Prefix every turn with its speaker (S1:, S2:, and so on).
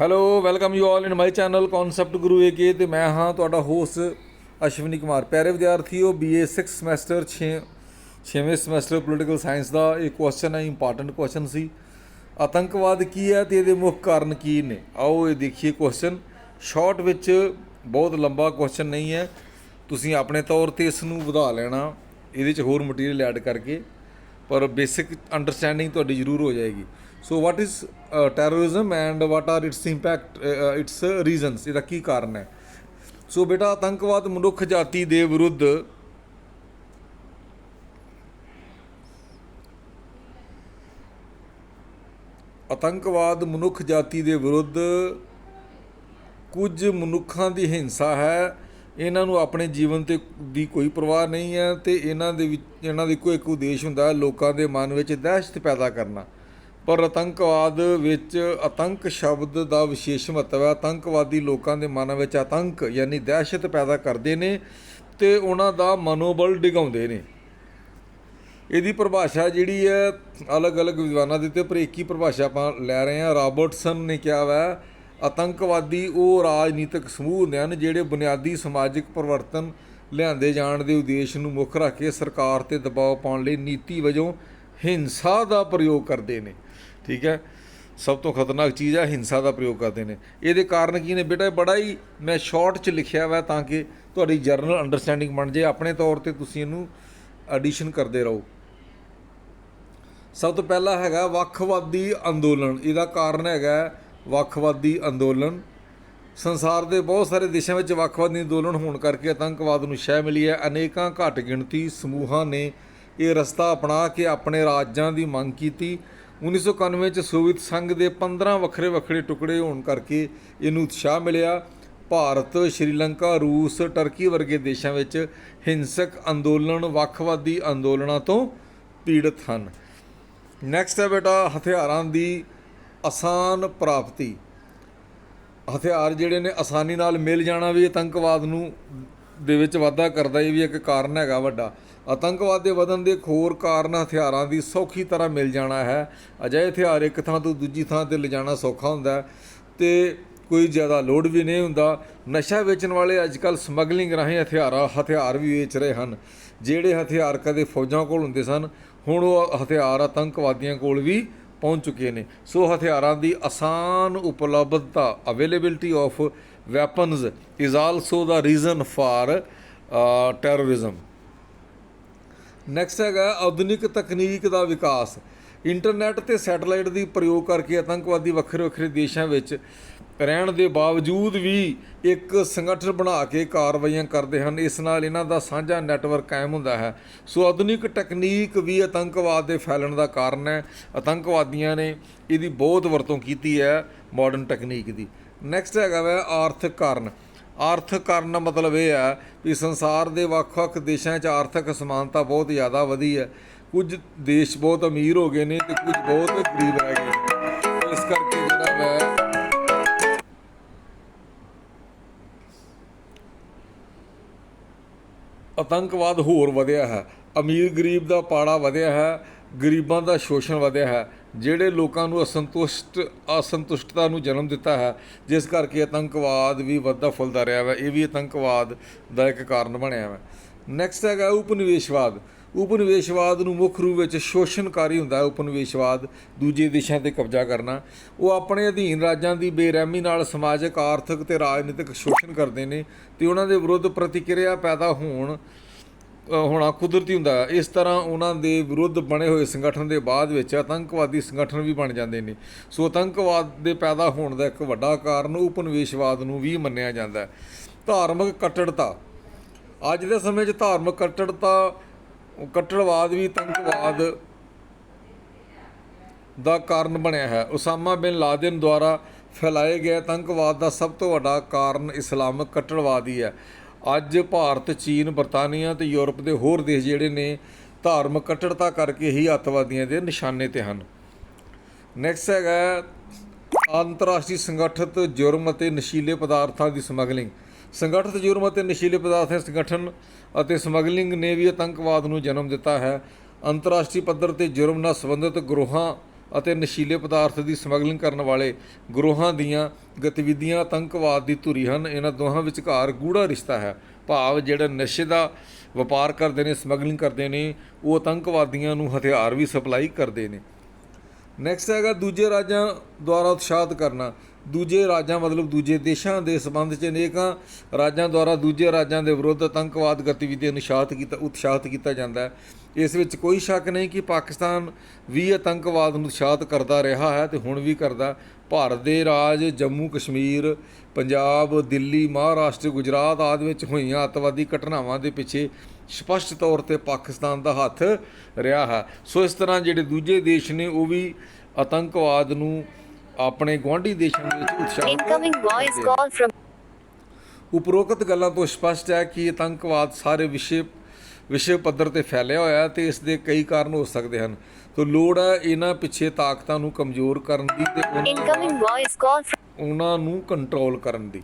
S1: Hello welcome you all in my channel concept Guru AK ਤੇ ਮੈਂ ਹਾਂ ਤੁਹਾਡਾ ਹੋਸਟ ਅਸ਼ਵਨੀ ਕੁਮਾਰ। ਪਿਆਰੇ ਵਿਦਿਆਰਥੀਓ ਬੀਏ 6 ਸਮੈਸਟਰ 6 ਛੇਵੇਂ ਸਮੈਸਟਰ ਪੋਲੀਟੀਕਲ ਸਾਇੰਸ ਦਾ ਇਹ ਕੁਐਸਚਨ ਹੈ ਇੰਪੋਰਟੈਂਟ ਕੁਐਸਚਨ ਸੀ। ਆਤੰਕਵਾਦ ਕੀ ਹੈ ਤੇ ਇਹਦੇ ਮੁੱਖ ਕਾਰਨ ਕੀ ਨੇ? ਆਓ ਇਹ ਦੇਖੀਏ ਕੁਐਸਚਨ ਸ਼ਾਰਟ ਵਿੱਚ ਬਹੁਤ ਲੰਬਾ ਕੁਐਸਚਨ ਨਹੀਂ ਹੈ। ਤੁਸੀਂ ਆਪਣੇ ਤੌਰ ਤੇ ਇਸ ਨੂੰ ਵਧਾ ਲੈਣਾ, ਇਹਦੇ 'ਚ ਹੋਰ ਮਟੀਰੀਅਲ ਐਡ ਕਰਕੇ, ਪਰ ਬੇਸਿਕ ਅੰਡਰਸਟੈਂਡਿੰਗ ਤੁਹਾਡੀ ਜ਼ਰੂਰ ਹੋ ਜਾਏਗੀ। So what is terrorism and what are its impact its reasons ਇਹਦਾ ਕੀ ਕਾਰਨ ਹੈ? ਸੋ ਬੇਟਾ, ਆਤੰਕਵਾਦ ਮਨੁੱਖ ਜਾਤੀ ਦੇ ਵਿਰੁੱਧ ਆਤੰਕਵਾਦ ਮਨੁੱਖ ਜਾਤੀ ਦੇ ਵਿਰੁੱਧ ਕੁਝ ਮਨੁੱਖਾਂ ਦੀ ਹਿੰਸਾ ਹੈ। ਇਹਨਾਂ ਨੂੰ ਆਪਣੇ ਜੀਵਨ ਤੇ ਦੀ ਕੋਈ ਪਰਵਾਹ ਨਹੀਂ ਹੈ ਤੇ ਇਹਨਾਂ ਦੇ ਵਿੱਚ, ਇਹਨਾਂ ਦੇ ਇੱਕੋ ਇੱਕ ਉਦੇਸ਼ ਹੁੰਦਾ ਹੈ ਲੋਕਾਂ ਦੇ ਮਨ ਵਿੱਚ ਦਹਿਸ਼ਤ ਪੈਦਾ ਕਰਨਾ। ਪਰ ਆਤੰਕਵਾਦ ਵਿੱਚ ਆਤੰਕ ਸ਼ਬਦ ਦਾ ਵਿਸ਼ੇਸ਼ ਮਹੱਤਵ ਹੈ। ਆਤੰਕਵਾਦੀ ਲੋਕਾਂ ਦੇ ਮਨ ਵਿੱਚ ਆਤੰਕ ਯਾਨੀ ਦਹਿਸ਼ਤ ਪੈਦਾ ਕਰਦੇ ਨੇ ਤੇ ਉਹਨਾਂ ਦਾ ਮਨੋਬਲ ਡਿਗਾਉਂਦੇ ਨੇ। ਇਹਦੀ ਪਰਿਭਾਸ਼ਾ ਜਿਹੜੀ ਹੈ, ਅਲੱਗ-ਅਲੱਗ ਵਿਦਵਾਨਾਂ ਦੇ ਤੇ ਪਰ ਇੱਕ ਹੀ ਪਰਿਭਾਸ਼ਾ ਆਪਾਂ ਲੈ ਰਹੇ ਹਾਂ। ਰਾਬਰਟਸਨ ਨੇ ਕਿਹਾ ਵਾ, ਆਤੰਕਵਾਦੀ ਉਹ ਰਾਜਨੀਤਿਕ ਸਮੂਹ ਹੁੰਦੇ ਹਨ ਜਿਹੜੇ ਬੁਨਿਆਦੀ ਸਮਾਜਿਕ ਪਰਿਵਰਤਨ ਲਿਆਂਦੇ ਜਾਣ ਦੇ ਉਦੇਸ਼ ਨੂੰ ਮੁੱਖ ਰੱਖ ਕੇ ਸਰਕਾਰ ਤੇ ਦਬਾਅ ਪਾਉਣ ਲਈ ਨੀਤੀ ਵਜੋਂ ਹਿੰਸਾ ਦਾ ਪ੍ਰਯੋਗ ਕਰਦੇ ਨੇ। ਠੀਕ ਹੈ? ਸਭ ਤੋਂ ਖਤਰਨਾਕ ਚੀਜ਼ ਹੈ ਹਿੰਸਾ ਦਾ ਪ੍ਰਯੋਗ ਕਰਦੇ ਨੇ। ਇਹਦੇ ਕਾਰਨ ਕੀ ਨੇ ਬੇਟਾ? ਇਹ ਬੜਾ ਹੀ ਮੈਂ ਸ਼ਾਰਟ ਚ ਲਿਖਿਆ ਵਾ ਤਾਂ ਕਿ ਤੁਹਾਡੀ ਜਰਨਲ ਅੰਡਰਸਟੈਂਡਿੰਗ ਬਣ ਜੇ ਆਪਣੇ ਤੌਰ ਤੇ ਤੁਸੀਂ ਇਹਨੂੰ ਐਡੀਸ਼ਨ ਕਰਦੇ ਰਹੋ। ਸਭ ਤੋਂ ਪਹਿਲਾ ਹੈਗਾ ਵੱਖਵਾਦੀ ਅੰਦੋਲਨ। ਇਹਦਾ ਕਾਰਨ ਹੈਗਾ ਵੱਖਵਾਦੀ ਅੰਦੋਲਨ। ਸੰਸਾਰ ਦੇ ਬਹੁਤ ਸਾਰੇ ਦੇਸ਼ਾਂ ਵਿੱਚ ਵੱਖਵਾਦੀ ਅੰਦੋਲਨ ਹੋਣ ਕਰਕੇ ਆਤੰਕਵਾਦ ਨੂੰ ਸ਼ਹਿ ਮਿਲੀ ਹੈ। ਅਨੇਕਾਂ ਘੱਟ ਗਿਣਤੀ ਸਮੂਹਾਂ ਨੇ ਇਹ ਰਸਤਾ ਅਪਣਾ ਕੇ ਆਪਣੇ ਰਾਜਾਂ ਦੀ ਮੰਗ ਕੀਤੀ। 1991 ਚ ਸੋਵੀਅਤ ਸੰਘ ਦੇ 15 ਵੱਖਰੇ ਵੱਖਰੇ ਟੁਕੜੇ ਹੋਣ ਕਰਕੇ ਇਹਨੂੰ ਉਤਸ਼ਾਹ ਮਿਲਿਆ। ਭਾਰਤ, ਸ਼੍ਰੀਲੰਕਾ, ਰੂਸ, ਟਰਕੀ ਵਰਗੇ ਦੇਸ਼ਾਂ ਵਿੱਚ ਹਿੰਸਕ ਅੰਦੋਲਨ, ਵੱਖਵਾਦੀ ਅੰਦੋਲਨਾਂ ਤੋਂ ਪੀੜਤ ਹਨ। ਨੈਕਸਟ ਹੈ ਬੇਟਾ, ਹਥਿਆਰਾਂ ਦੀ ਆਸਾਨ ਪ੍ਰਾਪਤੀ। ਹਥਿਆਰ ਜਿਹੜੇ ਨੇ ਆਸਾਨੀ ਨਾਲ ਮਿਲ ਜਾਣਾ ਵੀ ਆਤੰਕਵਾਦ ਨੂੰ ਦੇ ਵਿੱਚ ਵਾਧਾ ਕਰਦਾ, ਇਹ ਵੀ ਇੱਕ ਕਾਰਨ ਹੈਗਾ ਵੱਡਾ। ਆਤੰਕਵਾਦ ਦੇ ਵਧਣ ਦੇ ਇੱਕ ਹੋਰ ਕਾਰਨ ਹਥਿਆਰਾਂ ਦੀ ਸੌਖੀ ਤਰ੍ਹਾਂ ਮਿਲ ਜਾਣਾ ਹੈ। ਅਜਿਹੇ ਹਥਿਆਰ ਇੱਕ ਥਾਂ ਤੋਂ ਦੂਜੀ ਥਾਂ ਤੇ ਲਿਜਾਣਾ ਸੌਖਾ ਹੁੰਦਾ ਹੈ ਤੇ ਕੋਈ ਜ਼ਿਆਦਾ ਲੋਡ ਵੀ ਨਹੀਂ ਹੁੰਦਾ। ਨਸ਼ਾ ਵੇਚਣ ਵਾਲੇ ਅੱਜਕੱਲ ਸਮਗਲਿੰਗ ਰਾਹੀਂ ਹਥਿਆਰਾਂ, ਹਥਿਆਰ ਵੀ ਵੇਚ ਰਹੇ ਹਨ। ਜਿਹੜੇ ਹਥਿਆਰ ਕਦੇ ਫੌਜਾਂ ਕੋਲ ਹੁੰਦੇ ਸਨ, ਹੁਣ ਉਹ ਹਥਿਆਰ ਆਤੰਕਵਾਦੀਆਂ ਕੋਲ ਵੀ ਪਹੁੰਚ ਚੁੱਕੇ ਨੇ। ਸੋ ਹਥਿਆਰਾਂ ਦੀ ਆਸਾਨ ਉਪਲਬਧਤਾ availability of weapons is also the reason for terrorism next ਹੈਗਾ ਆਧੁਨਿਕ ਤਕਨੀਕ ਦਾ ਵਿਕਾਸ। ਇੰਟਰਨੈਟ ਤੇ ਸੈਟਲਾਈਟ ਦੀ ਪ੍ਰਯੋਗ ਕਰਕੇ ਆਤੰਕਵਾਦੀ ਵੱਖਰੇ ਵੱਖਰੇ ਦੇਸ਼ਾਂ ਵਿੱਚ ਰਹਿਣ ਦੇ ਬਾਵਜੂਦ ਵੀ ਇੱਕ ਸੰਗਠਨ ਬਣਾ ਕੇ ਕਾਰਵਾਈਆਂ ਕਰਦੇ ਹਨ। ਇਸ ਨਾਲ ਇਹਨਾਂ ਦਾ ਸਾਂਝਾ ਨੈਟਵਰਕ ਕਾਇਮ ਹੁੰਦਾ ਹੈ। ਸੋ ਆਧੁਨਿਕ ਟੈਕਨੀਕ ਵੀ ਆਤੰਕਵਾਦ ਦੇ ਫੈਲਣ ਦਾ ਕਾਰਨ ਹੈ। ਆਤੰਕਵਾਦੀਆਂ ਨੇ ਇਹਦੀ ਬਹੁਤ ਵਰਤੋਂ ਕੀਤੀ ਹੈ ਮਾਡਰਨ ਟੈਕਨੀਕ ਦੀ। ਨੈਕਸਟ ਹੈਗਾ ਵਾ ਆਰਥਿਕ ਕਾਰਨ। ਆਰਥਿਕ ਕਾਰਨ ਮਤਲਬ ਇਹ ਹੈ ਵੀ ਸੰਸਾਰ ਦੇ ਵੱਖ-ਵੱਖ ਦੇਸ਼ਾਂ 'ਚ ਆਰਥਿਕ ਸਮਾਨਤਾ ਬਹੁਤ ਜ਼ਿਆਦਾ ਵਧੀ ਹੈ। ਕੁਝ ਦੇਸ਼ ਬਹੁਤ ਅਮੀਰ ਹੋ ਗਏ ਨੇ ਤੇ ਕੁਝ ਬਹੁਤ ਗਰੀਬ ਰਹਿ ਗਏ ਇਸ ਕਰਕੇ ਜਿਹੜਾ ਵੈ ਆਤੰਕਵਾਦ ਹੋਰ ਵਧਿਆ ਹੈ। ਅਮੀਰ ਗਰੀਬ ਦਾ ਪਾੜਾ ਵਧਿਆ ਹੈ। ਗਰੀਬਾਂ ਦਾ ਸ਼ੋਸ਼ਣ ਵਧਿਆ ਹੈ। ਜਿਹੜੇ ਲੋਕਾਂ ਨੂੰ ਅਸੰਤੁਸ਼ਟ, ਅਸੰਤੁਸ਼ਟਤਾ ਨੂੰ ਜਨਮ ਦਿੱਤਾ ਹੈ, ਜਿਸ ਕਰਕੇ ਆਤੰਕਵਾਦ ਵੀ ਵੱਧਦਾ ਫੁੱਲਦਾ ਰਿਹਾ ਹੈ ਇਹ ਵੀ ਆਤੰਕਵਾਦ ਦਾ ਇੱਕ ਕਾਰਨ ਬਣਿਆ ਹੈ ਨੈਕਸਟ ਹੈਗਾ ਉਪਨਿਵੇਸ਼ਵਾਦ। ਉਪਨਿਵੇਸ਼ਵਾਦ ਨੂੰ ਮੁੱਖ ਰੂਪ ਵਿੱਚ ਸ਼ੋਸ਼ਣਕਾਰੀ ਹੁੰਦਾ ਹੈ ਉਪਨਿਵੇਸ਼ਵਾਦ, ਦੂਜੇ ਦੇਸ਼ਾਂ ਤੇ ਕਬਜ਼ਾ ਕਰਨਾ। ਉਹ ਆਪਣੇ ਅਧੀਨ ਰਾਜਾਂ ਦੀ ਬੇਰਹਿਮੀ ਨਾਲ ਸਮਾਜਿਕ, ਆਰਥਿਕ ਤੇ ਰਾਜਨੀਤਿਕ ਸ਼ੋਸ਼ਣ ਕਰਦੇ ਨੇ ਤੇ ਉਹਨਾਂ ਦੇ ਵਿਰੁੱਧ ਪ੍ਰਤੀਕਿਰਿਆ ਪੈਦਾ ਹੋਣ ਹੋਣਾ ਕੁਦਰਤੀ ਹੁੰਦਾ ਹੈ ਇਸ ਤਰ੍ਹਾਂ ਉਹਨਾਂ ਦੇ ਵਿਰੁੱਧ ਬਣੇ ਹੋਏ ਸੰਗਠਨ ਦੇ ਬਾਅਦ ਵਿੱਚ ਆਤੰਕਵਾਦੀ ਸੰਗਠਨ ਵੀ ਬਣ ਜਾਂਦੇ ਨੇ। ਸੋ ਆਤੰਕਵਾਦ ਦੇ ਪੈਦਾ ਹੋਣ ਦਾ ਇੱਕ ਵੱਡਾ ਕਾਰਨ ਉਪਨਿਵੇਸ਼ਵਾਦ ਨੂੰ ਵੀ ਮੰਨਿਆ ਜਾਂਦਾ ਹੈ। ਧਾਰਮਿਕ ਕੱਟੜਤਾ। ਅੱਜ ਦੇ ਸਮੇਂ 'ਚ ਧਾਰਮਿਕ ਕੱਟੜਤਾ, ਕੱਟੜਵਾਦ ਵੀ ਆਤੰਕਵਾਦ ਦਾ ਕਾਰਨ ਬਣਿਆ ਹੈ। ਉਸਾਮਾ ਬਿਨ ਲਾਦਨ ਦੁਆਰਾ ਫੈਲਾਏ ਗਏ ਆਤੰਕਵਾਦ ਦਾ ਸਭ ਤੋਂ ਵੱਡਾ ਕਾਰਨ ਇਸਲਾਮਿਕ ਕੱਟੜਵਾਦ ਹੀ ਹੈ। ਅੱਜ ਭਾਰਤ, ਚੀਨ, ਬਰਤਾਨੀਆ ਤੇ ਯੂਰਪ ਦੇ ਹੋਰ ਦੇਸ਼ ਜਿਹੜੇ ਨੇ, ਧਾਰਮਿਕ ਕੱਟੜਤਾ ਕਰਕੇ ਹੀ ਅੱਤਵਾਦੀਆਂ ਦੇ ਨਿਸ਼ਾਨੇ ਤੇ ਹਨ। ਨੈਕਸਟ ਹੈਗਾ ਅੰਤਰਰਾਸ਼ਟਰੀ ਸੰਗਠਿਤ ਜੁਰਮ ਅਤੇ ਨਸ਼ੀਲੇ ਪਦਾਰਥਾਂ ਦੀ ਸਮਗਲਿੰਗ। ਸੰਗਠਿਤ ਜੁਰਮ ਅਤੇ ਨਸ਼ੀਲੇ ਪਦਾਰਥਾਂ ਦੇ ਸੰਗਠਨ ਅਤੇ ਸਮਗਲਿੰਗ ਨੇ ਵੀ ਆਤੰਕਵਾਦ ਨੂੰ ਜਨਮ ਦਿੱਤਾ ਹੈ। ਅੰਤਰਰਾਸ਼ਟਰੀ ਪੱਧਰ ਤੇ ਜੁਰਮ ਨਾਲ ਸੰਬੰਧਿਤ ਗਰੋਹਾਂ ਅਤੇ ਨਸ਼ੀਲੇ ਪਦਾਰਥ ਦੀ ਸਮਗਲਿੰਗ ਕਰਨ ਵਾਲੇ ਗਰੋਹਾਂ ਦੀਆਂ ਗਤੀਵਿਧੀਆਂ ਆਤੰਕਵਾਦ ਦੀ ਧੁਰੀ ਹਨ। ਇਹਨਾਂ ਦੋਹਾਂ ਵਿਚਕਾਰ ਗੂੜਾ ਰਿਸ਼ਤਾ ਹੈ। ਭਾਵ ਜਿਹੜਾ ਨਸ਼ੇ ਦਾ ਵਪਾਰ ਕਰਦੇ ਨੇ, ਸਮਗਲਿੰਗ ਕਰਦੇ ਨੇ, ਉਹ ਆਤੰਕਵਾਦੀਆਂ ਨੂੰ ਹਥਿਆਰ ਵੀ ਸਪਲਾਈ ਕਰਦੇ ਨੇ। ਨੈਕਸਟ ਹੈਗਾ ਦੂਜੇ ਰਾਜਾਂ ਦੁਆਰਾ ਉਤਸ਼ਾਹਤ ਕਰਨਾ। ਦੂਜੇ ਰਾਜਾਂ, ਮਤਲਬ ਦੂਜੇ ਦੇਸ਼ਾਂ ਦੇ ਸਬੰਧ 'ਚ ਅਨੇਕਾਂ ਰਾਜਾਂ ਦੁਆਰਾ ਦੂਜੇ ਰਾਜਾਂ ਦੇ ਵਿਰੁੱਧ ਆਤੰਕਵਾਦ ਗਤੀਵਿਧੀਆਂ ਨੂੰ ਉਤਸ਼ਾਹਤ ਕੀਤਾ ਉਤਸ਼ਾਹਤ ਕੀਤਾ ਜਾਂਦਾ ਹੈ। ਇਸ ਵਿੱਚ ਕੋਈ ਸ਼ੱਕ ਨਹੀਂ ਕਿ ਪਾਕਿਸਤਾਨ ਵੀ ਆਤੰਕਵਾਦ ਨੂੰ ਉਤਸ਼ਾਹਤ ਕਰਦਾ ਰਿਹਾ ਹੈ ਤੇ ਹੁਣ ਵੀ ਕਰਦਾ। ਭਾਰਤ ਦੇ ਰਾਜ ਜੰਮੂ, ਕਸ਼ਮੀਰ, ਪੰਜਾਬ, ਦਿੱਲੀ, ਮਹਾਰਾਸ਼ਟਰ, ਗੁਜਰਾਤ ਆਦਿ ਵਿੱਚ ਹੋਈਆਂ ਅੱਤਵਾਦੀ ਘਟਨਾਵਾਂ ਦੇ ਪਿੱਛੇ ਸਪਸ਼ਟ ਤੌਰ ਤੇ ਪਾਕਿਸਤਾਨ ਦਾ ਹੱਥ ਰਿਹਾ ਹੈ। ਸੋ ਇਸ ਤਰ੍ਹਾਂ ਜਿਹੜੇ ਦੂਜੇ ਦੇਸ਼ ਨੇ ਉਹ ਵੀ ਆਤੰਕਵਾਦ ਨੂੰ ਆਪਣੇ ਗੁਆਂਢੀ ਦੇਸ਼ਾਂ ਦੇ ਵਿੱਚ
S2: voice
S1: ਕਰਦੇ ਹਨ।
S2: call from
S1: ਉਪਰੋਕਤ ਗੱਲਾਂ ਤੋਂ ਸਪਸ਼ਟ ਹੈ ਕਿ ਆਤੰਕਵਾਦ ਸਾਰੇ ਵਿਸ਼ੇ ਵਿਸ਼ਵ ਪੱਧਰ ਤੇ ਫੈਲਿਆ ਹੋਇਆ ਹੈ ਤੇ ਇਸ ਦੇ ਕਈ ਕਾਰਨ ਹੋ ਸਕਦੇ ਹਨ ਤੋ ਲੋੜ ਹੈ ਇਹਨਾਂ ਪਿੱਛੇ ਤਾਕਤਾਂ ਨੂੰ ਕਮਜ਼ੋਰ ਕਰਨ ਦੀ ਤੇ
S2: voice call from
S1: ਉਹਨਾਂ ਨੂੰ ਕੰਟਰੋਲ ਕਰਨ ਦੀ